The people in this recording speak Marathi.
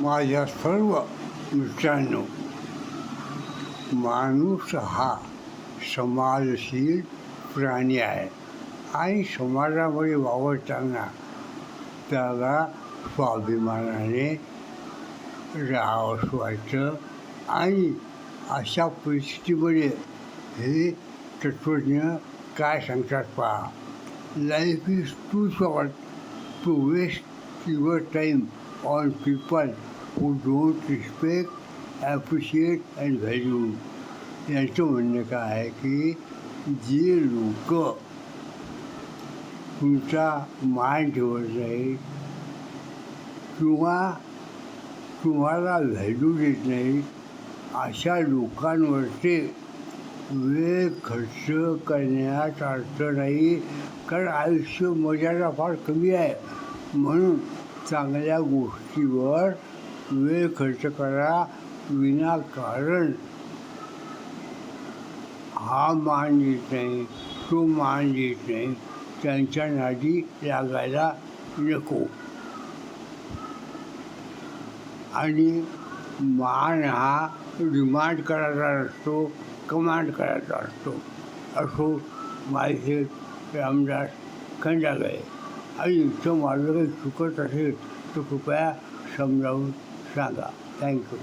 माझ्या सर्व मित्रांनो माणूस हा समाजशील प्राणी आहे आणि समाजामध्ये वावरताना त्याला स्वाभिमानाने राहावंसं वाटतं आणि अशा परिस्थितीमध्ये हे तत्वज्ञ काय सांगतात पहा. Life is too short to waste your time on people who don't respect appreciate and value यांचं म्हणणं काय आहे की जे लोक तुमचा मान ठेवत नाही किंवा तुम्हाला व्हॅल्यू देत नाही अशा लोकांवरती वेळ खर्च करण्यात अर्थ नाही. कारण आयुष्य मर्यादा फार कमी आहे. म्हणून चांगल्या गोष्टीवर वेळ खर्च करा विनाकारण हा मान देत नाही तो मान देत नाही त्यांच्या नादी लागायला नको. आणि मान हा डिमांड करायचा नसतो कमांड करायचा असतो असो माझे रामदास खंडागळे. आणि इथं माझं काही चुकत असेल तर कृपया समजावून सांगा. थँक्यू